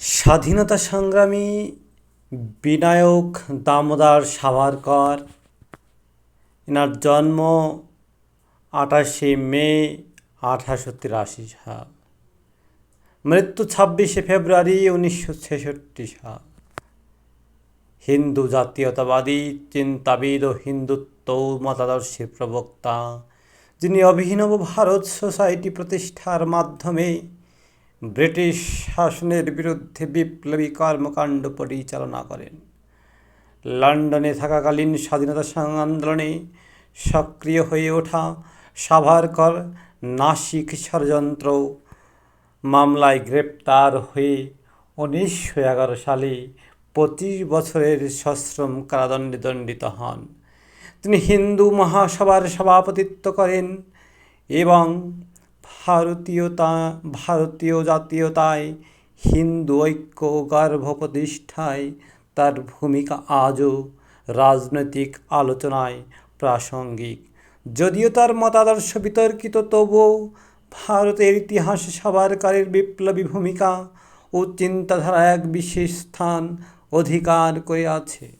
স্বাধীনতা সংগ্রামী বিনায়ক দামোদর সাভারকর। এনার জন্ম আঠাশে মে আঠাশো তিরাশি সাল। মৃত্যু ছাব্বিশে ফেব্রুয়ারি উনিশশো ছেষট্টি সাল। হিন্দু জাতীয়তাবাদী, চিন্তাবিদ ও হিন্দুত্ব মতাদর্শের প্রবক্তা, যিনি অভিনব ভারত সোসাইটি প্রতিষ্ঠার মাধ্যমে ব্রিটিশ শাসনের বিরুদ্ধে বিপ্লবী কর্মকাণ্ড পরিচালনা করেন। লন্ডনে থাকাকালীন স্বাধীনতা আন্দোলনে সক্রিয় হয়ে ওঠা সাভারকর নাসিক ষড়যন্ত্র মামলায় গ্রেপ্তার হয়ে উনিশশো এগারো সালে পঁচিশ বছরের সশ্রম কারাদণ্ডে দণ্ডিত হন। তিনি হিন্দু মহাসভার সভাপতিত্ব করেন এবং ভারতীয়তা ভারতীয় জাতীয়তায় হিন্দু ঐক্য গর্ভ প্রতিষ্ঠায় তার ভূমিকা আজও রাজনৈতিক আলোচনায় প্রাসঙ্গিক। যদিও তার মতাদর্শ বিতর্কিত, তবুও ভারতের ইতিহাসে সাভারকরের বিপ্লবী ভূমিকা ও চিন্তাধারা এক বিশেষ স্থান অধিকার করে আছে।